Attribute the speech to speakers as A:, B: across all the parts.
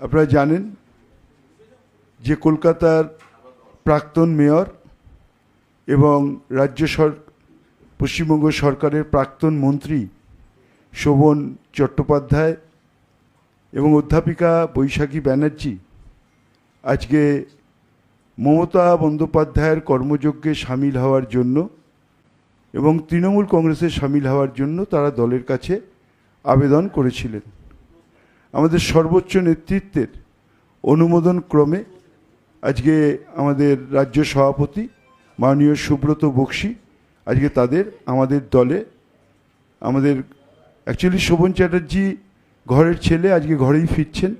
A: আপনারা জানেন যে কলকাতার প্রাক্তন মেয়র এবং রাজ্য সর, পশ্চিমবঙ্গ সরকারের প্রাক্তন মন্ত্রী শোভন চট্টোপাধ্যায় এবং অধ্যাপিকা বৈশাখী ব্যানার্জি আজকে মমতা বন্দ্যোপাধ্যায়ের কর্মযজ্ঞে সামিল হওয়ার জন্য এবং তৃণমূল কংগ্রেসে সামিল হওয়ার জন্য তারা দলের কাছে আবেদন করেছিলেন। আমাদের সর্বোচ্চ নেতৃত্বের অনুমোদন ক্রমে আজকে আমাদের রাজ্য সভাপতি মাননীয় সুব্রত বক্সি আজকে তাদের আমাদের দলে আমাদের অ্যাকচুয়ালি শোভন চ্যাটার্জি ঘরের ছেলে আজকে ঘরেই ফিরছেন।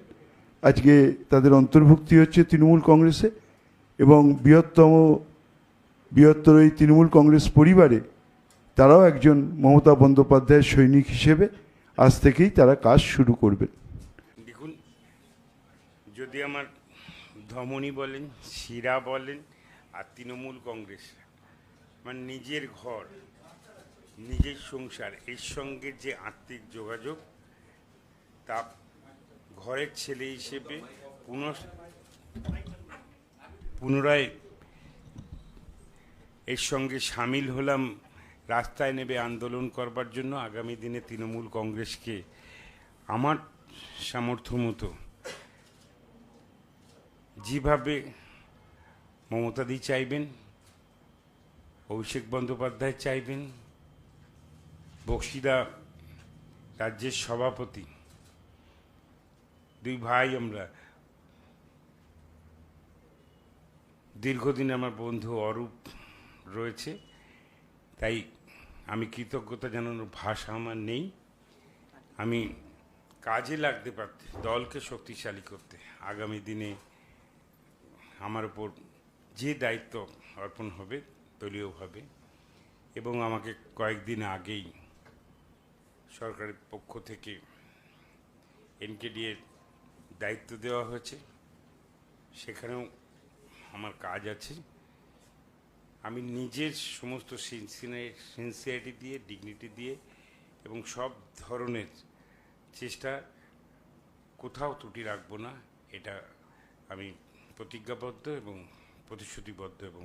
A: আজকে তাদের অন্তর্ভুক্তি হচ্ছে তৃণমূল কংগ্রেসে এবং বৃহত্তম বৃহত্তর এই তৃণমূল কংগ্রেস পরিবারে তারাও একজন মমতা বন্দ্যোপাধ্যায়ের সৈনিক হিসেবে আজ থেকেই তারা কাজ শুরু করবেন।
B: যদি আমার ধমনী বলেন, শিরা বলেন আর তৃণমূল কংগ্রেস মানে নিজের ঘর, নিজের সংসার, এর সঙ্গে যে আত্মিক যোগাযোগ, তা ঘরের ছেলে হিসেবে পুনঃ পুনরায় এর সঙ্গে সামিল হলাম, রাস্তায় নেবে আন্দোলন করবার জন্য। আগামী দিনে তৃণমূল কংগ্রেসকে আমার সামর্থ্য মতো যেভাবে মমতাদি চাইবেন, অভিষেক বন্দ্যোপাধ্যায় চাইবেন, বক্সিদা রাজ্যের সভাপতি, দুই ভাই আমরা, দীর্ঘদিন আমার বন্ধু অরূপ রয়েছে, তাই আমি কৃতজ্ঞতা জানানোর ভাষা আমার নেই। আমি কাজে লাগতে পারতে, দলকে শক্তিশালী করতে, আগামী দিনে আমার উপর যে দায়িত্ব অর্পণ হবে দলীয়ভাবে এবং আমাকে কয়েকদিন আগেই সরকারের পক্ষ থেকে এনকেডিএর দায়িত্ব দেওয়া হয়েছে। সেখানেও আমার কাজ আছে। আমি নিজের সমস্ত সিনসিয়ারিটি দিয়ে ডিগনিটি দিয়ে, এবং সব ধরনের চেষ্টা কোথাও ত্রুটি রাখব না, এটা আমি প্রতিজ্ঞাবদ্ধ এবং প্রতিশ্রুতিবদ্ধ এবং